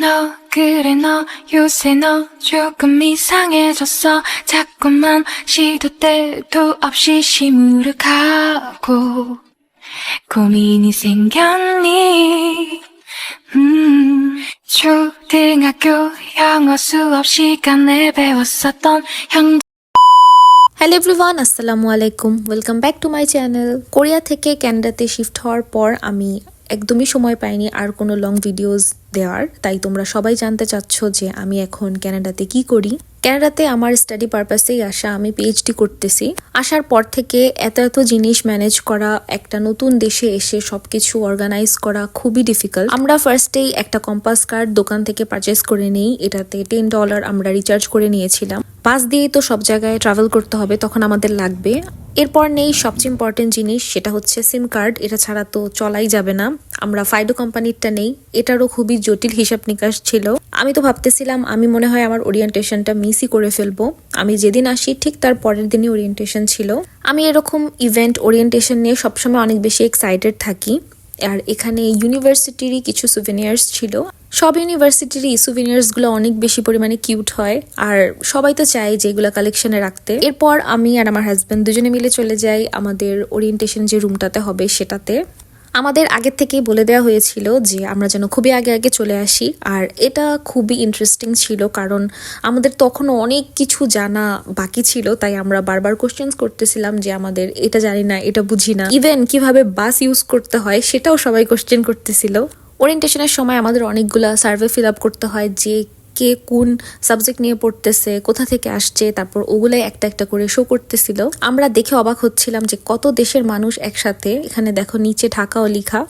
너 그래 너 요새 너 조금 이상해졌어 자꾸만 시도 때도 없이 시무룩하고 고민이 생겼니 음 초등학교 영어 수업 시간에 배웠었던 형 hello everyone আসসালামু আলাইকুম welcome back to my channel Korea থেকে ক্যানাডাতে শিফট হওয়ার পর আমি একদমই সময় পাইনি আর কোনো লং ভিডিওস দেওয়ার, তাই তোমরা সবাই জানতে চাচ্ছ যে আমি এখন ক্যানাডাতে কি করি। ক্যানাডাতে আমার স্টাডি পারপাসেই আসা, আমি পিএইচডি করতেছি। আসার পর থেকে এত এত জিনিস ম্যানেজ করা, একটা নতুন দেশে এসে সবকিছু অর্গানাইজ করা খুবই ডিফিকাল্ট আমরা ফার্স্টেই একটা কম্পাস কার্ড দোকান থেকে পারচেস করে নিই, এটাতে টেন ডলার আমরা রিচার্জ করে নিয়েছিলাম। বাস দিয়েই তো সব জায়গায় ট্রাভেল করতে হবে, তখন আমাদের লাগবে। এরপর নেই সবচেয়ে ইম্পর্টেন্ট জিনিস, সেটা হচ্ছে সিম কার্ড এটা ছাড়া তো চলাই যাবে না। আমরা ফাইডো কোম্পানিরটা নেই, এটারও খুবই জটিল হিসাব নিকাশ ছিল। আমি তো ভাবতেছিলাম আমি মনে হয় আমার ওরিয়েন্টেশনটা মিসই করে ফেলব। আমি যেদিন আসি ঠিক তার পরের দিনই ওরিয়েন্টেশন ছিল। আমি এরকম ইভেন্ট ওরিয়েন্টেশন নিয়ে সবসময় অনেক বেশি এক্সাইটেড থাকি। আর এখানে ইউনিভার্সিটিরই কিছু সুভেনিয়ার্স ছিল। সব ইউনিভার্সিটিরই গুলো অনেক বেশি পরিমাণে কিউট হয়। আর সবাই তো চায় যে এগুলো কালেকশনে রাখতে। এরপর আমি আর আমার হাজব্যান্ড দুজনে মিলে চলে যাই আমাদের ওরিয়েন্টেশন যে রুমটাতে হবে সেটাতে। আমাদের আগের থেকেই বলে দেওয়া হয়েছিল যে আমরা যেন খুবই আগে আগে চলে আসি। আর এটা খুবই ইন্টারেস্টিং ছিল কারণ আমাদের তখনও অনেক কিছু জানা বাকি ছিল, তাই আমরা বারবার কোশ্চেন্স করতেছিলাম যে আমাদের এটা জানি না, এটা বুঝি না। ইভেন কীভাবে বাস ইউজ করতে হয় সেটাও সবাই কোশ্চেন করতেছিল। ওরিয়েন্টেশনের সময় আমাদের অনেকগুলা সার্ভে ফিল আপ করতে হয় যে কে কোন সাবজেক্ট নিয়ে পড়তেছে, কোথা থেকে আসছে, তারপর ওগুলাই একটা একটা করে শো করতেছিল। আমরা দেখে অবাক হচ্ছিলাম যে কত দেশের মানুষ একসাথে, এখানে দেখো নিচে ঢাকাও লিখা.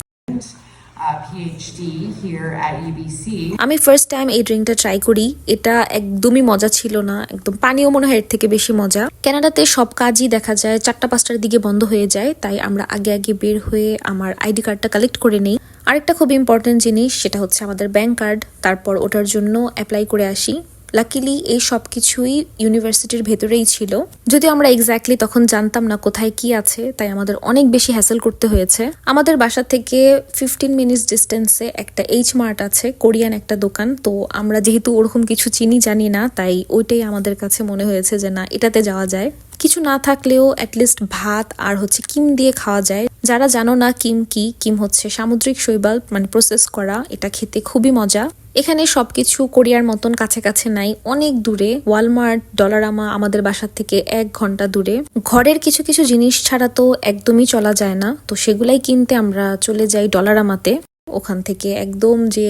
আমি ফার্স্ট টাইম এই ড্রিঙ্কটা ট্রাই করি, এটা একদমই মজা ছিল না, একদম পানীয় মনে হয় এর থেকে বেশি মজা। কানাডাতে সব কাজই দেখা যায়, চারটা পাঁচটার দিকে বন্ধ হয়ে যায়, তাই আমরা আগে আগে বের হয়ে আমার আইডি কার্ডটা কালেক্ট করে নেই। আরেকটা খুব ইম্পর্টেন্ট জিনিস, সেটা হচ্ছে আমাদের ব্যাংক কার্ড তারপর ওটার জন্য অ্যাপ্লাই করে আসি। লাকিলি এই সব কিছুই ইউনিভার্সিটির ভেতরেই ছিল। যদি আমরা এক্স্যাক্টলি তখন জানতাম না কোথায় কি আছে, তাই আমাদের অনেক বেশি হ্যাসেল করতে হয়েছে। আমাদের বাসা থেকে ফিফটিন মিনিটস ডিস্টেন্সে একটা এইচ মার্ট আছে, কোরিয়ান একটা দোকান। তো আমরা যেহেতু ওরকম কিছু চিনি, জানি না, তাই ওইটাই আমাদের কাছে মনে হয়েছে যে না, এটাতে যাওয়া যায়। কিছু না থাকলেও অ্যাটলিস্ট ভাত আর হচ্ছে কিম দিয়ে খাওয়া যায়। যারা জানো না কিম কি, কিম হচ্ছে সামুদ্রিক শৈবাল মানে প্রসেস করা, এটা খেতে খুবই মজা। এখানে সবকিছু কোরিয়ার মতন কাছাকাছি কাছে নাই, অনেক দূরে। ওয়ালমার্ট ডলারামা আমাদের বাসার থেকে এক ঘণ্টা দূরে। ঘরের কিছু কিছু জিনিস ছাড়া তো একদমই চলা যায় না, তো সেগুলাই কিনতে আমরা চলে যাই ডলারামাতে ওখান থেকে একদম যে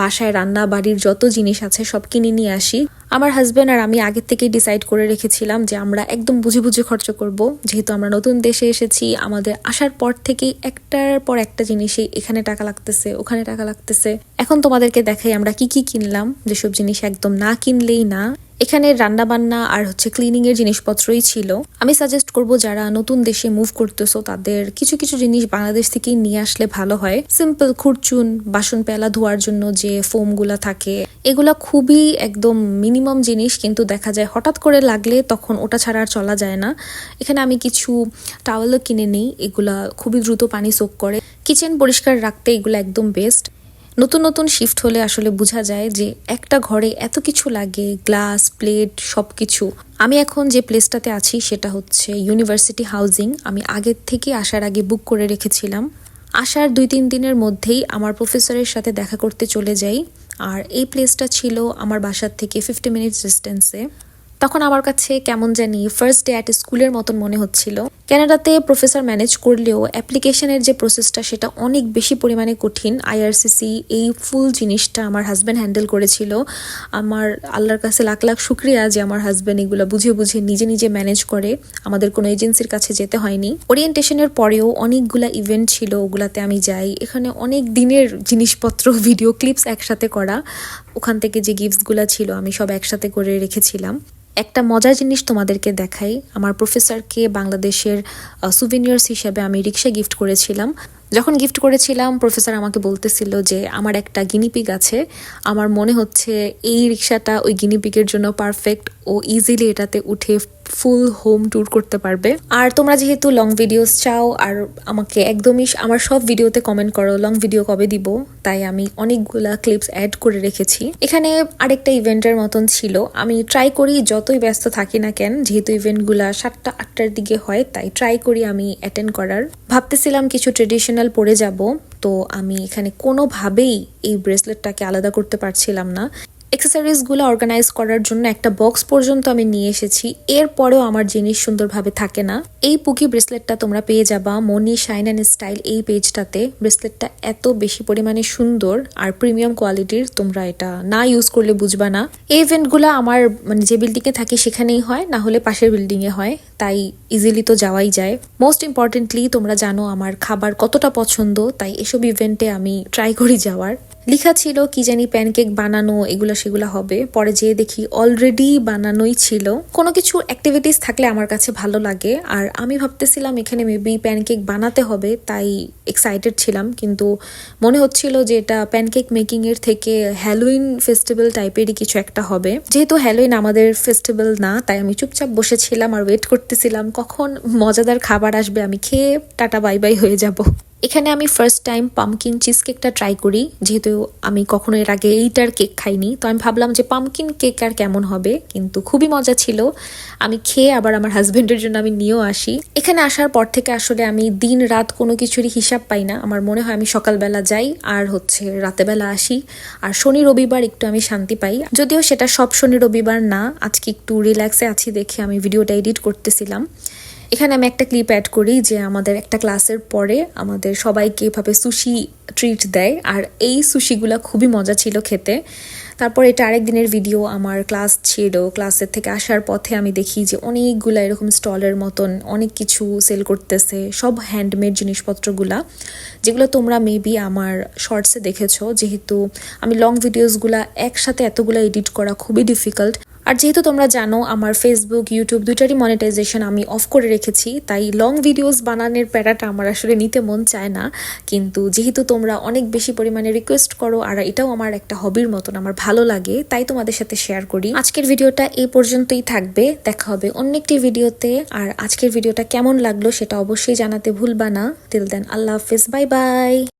বাসায় রান্না, বাড়ির যত জিনিস আছে সব কিনে নিয়ে আসি। আমার হাজব্যান্ড আর আমি আগের থেকেই ডিসাইড করে রেখেছিলাম যে আমরা একদম বুঝে বুঝে খরচ করব। যেহেতু আমরা নতুন দেশে এসেছি, আমাদের আসার পর থেকেই একটার পর একটা জিনিসে এখানে টাকা লাগতেছে, ওখানে টাকা লাগতেছে। এখন তোমাদেরকে দেখাই আমরা কি কি কিনলাম, যেসব জিনিস একদম না কিনলেই না। এখানে রান্না বান্না আর হচ্ছে ক্লিনিং এর জিনিসপত্রই ছিল। আমি সাজেস্ট করব যারা নতুন দেশে মুভ করতেছো, তাদের কিছু কিছু জিনিস বাংলাদেশ থেকেই নিয়ে আসলে ভালো হয়। সিম্পল খুরচুন বাসন পেলা ধোয়ার জন্য যে ফোমগুলা থাকে, এগুলা খুবই একদম মিনিমাম জিনিস, কিন্তু দেখা যায় হঠাৎ করে লাগলে তখন ওটা ছাড়া আর চলা যায় না। এখানে আমি কিছু টাওয়েলও কিনে নিই, এগুলা খুবই দ্রুত পানি সোক করে। কিচেন পরিষ্কার রাখতে এগুলো একদম বেস্ট নতুন নতুন শিফট হলে আসলে বোঝা যায় যে একটা ঘরে এত কিছু লাগে গ্লাস প্লেট সব কিছু আমি এখন যে প্লেসটাতে আছি সেটা হচ্ছে ইউনিভার্সিটি হাউজিং আমি আগের থেকে আসার আগে বুক করে রেখেছিলাম। আসার দুই তিন দিনের মধ্যেই আমার প্রফেসরের সাথে দেখা করতে চলে যাই। আর এই প্লেসটা ছিল আমার বাসার থেকে ফিফটি মিনিটস ডিস্টেন্সে তখন আমার কাছে কেমন জানি ফার্স্ট ডে অ্যাট স্কুলের মতন মনে হচ্ছিল। ক্যানাডাতে প্রফেসর ম্যানেজ করলেও অ্যাপ্লিকেশনের যে প্রসেসটা সেটা অনেক বেশি পরিমাণে কঠিন। আইআরসিসি এই ফুল জিনিসটা আমার হাজব্যান্ড হ্যান্ডেল করেছিল। আমার আল্লাহর কাছে লাখ লাখ শুক্রিয়া যে আমার হাজব্যান্ড এগুলো বুঝে বুঝে নিজে নিজে ম্যানেজ করে। আমাদের কোনো এজেন্সির কাছে যেতে হয়নি। ওরিয়েন্টেশনের পরেও অনেকগুলা ইভেন্ট ছিল, ওগুলাতে আমি যাই। এখানে অনেক দিনের জিনিসপত্র ভিডিও ক্লিপস একসাথে করা। ওখান থেকে যে গিফটসগুলো ছিল আমি সব একসাথে করে রেখেছিলাম। একটা মজার জিনিস তোমাদেরকে দেখাই। আমার প্রফেসরকে বাংলাদেশের সুভিনিয়ার্স হিসাবে আমি রিক্সা গিফট করেছিলাম। যখন গিফট করেছিলাম, প্রফেসর আমাকে বলতেছিল যে, আমার একটা গিনিপিগ আছে। আমার মনে হচ্ছে এই রিক্সাটা ওই গিনিপিগের জন্য পারফেক্ট ও ইজিলি এটাতে উঠে ফুল হোম ট্যুর করতে পারবে। আর তোমরা যেহেতু লং ভিডিওস চাও, আর আমাকে একদমই আমার সব ভিডিওতে কমেন্ট করো লং ভিডিও কবে দিব, তাই আমি অনেকগুলা ক্লিপস অ্যাড করে রেখেছি। এখানে আরেকটা ইভেন্টের মতন ছিল। আমি ট্রাই করি যতই ব্যস্ত থাকি না কেন, যেহেতু ইভেন্টগুলা সাতটা, আটটার দিকে হয়, তাই ট্রাই করি আমি অ্যাটেন্ড করার। ভাবতেছিলাম কিছু ট্রেডিশনাল পরে যাব, তো আমি এখানে কোনোভাবেই এই ব্রেসলেটটাকে আলাদা করতে পারছিলাম না। অ্যাক্সেসরিজগুলো অর্গানাইজ করার জন্য একটা বক্স পর্যন্ত আমি নিয়ে এসেছি। এরপরেও আমার জিনিস সুন্দরভাবে থাকে না। এই পুকি ব্রেসলেটটা তোমরা পেয়ে যাবা মনি শাইন অ্যান্ড স্টাইল এই পেজটাতে ব্রেসলেটটা এত বেশি পরিমাণে সুন্দর আর প্রিমিয়াম কোয়ালিটির তোমরা এটা না ইউজ করলে বুঝবা না। এই ইভেন্টগুলো আমার মানে যে বিল্ডিংয়ে থাকি সেখানেই হয়, না হলে পাশের বিল্ডিংয়ে হয়, তাই ইজিলি তো যাওয়াই যায়। মোস্ট ইম্পর্টেন্টলি তোমরা জানো আমার খাবার কতটা পছন্দ, তাই এসব ইভেন্টে আমি ট্রাই করি যাওয়ার। লেখা ছিল কি জানি প্যানকেক বানানো, এগুলো সেগুলো হবে। পরে যেয়ে দেখি অলরেডি বানানোই ছিল। কোনো কিছু অ্যাক্টিভিটিস থাকলে আমার কাছে ভালো লাগে। আর আমি ভাবতেছিলাম এখানে মেবি প্যানকেক বানাতে হবে, তাই এক্সাইটেড ছিলাম। কিন্তু মনে হচ্ছিল যে এটা প্যানকেক মেকিং এর থেকে হ্যালোইন ফেস্টিভ্যাল টাইপেরই কিছু একটা হবে। যেহেতু হ্যালোইন আমাদের ফেস্টিভ্যাল না, তাই আমি চুপচাপ বসেছিলাম আর ওয়েট করতেছিলাম কখন মজাদার খাবার আসবে, আমি খেয়ে টাটা বাই বাই হয়ে যাব। এখানে আমি ফার্স্ট টাইম পামকিন চিজ কেকটা ট্রাই করি, যেহেতু আমি কখনো এর আগে এইটার কেক খাইনি। তো আমি ভাবলাম যে পামকিন কেক আর কেমন হবে, কিন্তু খুবই মজা ছিল। আমি খেয়ে আবার আমার হাজব্যান্ডের জন্য আমি নিয়েও আসি। এখানে আসার পর থেকে আসলে আমি দিন রাত কোনো কিছুরই হিসাব পাই না। আমার মনে হয় আমি সকালবেলা যাই, আর হচ্ছে রাতেবেলা আসি। আর শনি রবিবার একটু আমি শান্তি পাই। যদিও সেটা সব শনি রবিবার না, আজকে একটু রিল্যাক্সে আছি দেখে আমি ভিডিওটা এডিট করতেছিলাম। এখানে আমি একটা ক্লিপ অ্যাড করি যে আমাদের একটা ক্লাসের পরে আমাদের সবাইকে এভাবে সুশি ট্রিট দেয়। আর এই সুশিগুলা খুবই মজা ছিল খেতে। তারপর এটা আরেক দিনের ভিডিও আমার ক্লাস ছিল। ক্লাসের থেকে আসার পথে আমি দেখি যে অনেকগুলা এরকম স্টলের মতন অনেক কিছু সেল করতেছে। সব হ্যান্ডমেড জিনিসপত্রগুলা যেগুলো তোমরা মেবি আমার শর্টসে দেখেছ। যেহেতু আমি লং ভিডিওসগুলা একসাথে এতগুলো এডিট করা খুবই ডিফিকাল্ট আর যেহেতু তোমরা জানো, আমার ফেসবুক ইউটিউব দুটারই মনিটাইজেশন আমি অফ করে রেখেছি, তাই লং ভিডিওস বানানোর প্যারাটা আমার আসলে নিতে মন চায় না। কিন্তু যেহেতু তোমরা অনেক বেশি পরিমাণে রিকোয়েস্ট করো, আর এটাও আমার একটা হবির মতন, আমার ভালো লাগে, তাই তোমাদের সাথে শেয়ার করি। আজকের ভিডিওটা এই পর্যন্তই থাকবে, দেখা হবে অন্য একটি ভিডিওতে। আর আজকের ভিডিওটা কেমন লাগল সেটা অবশ্যই জানাতে ভুলবা না। টিল দেন আল্লাহ হাফিজ বাই বাই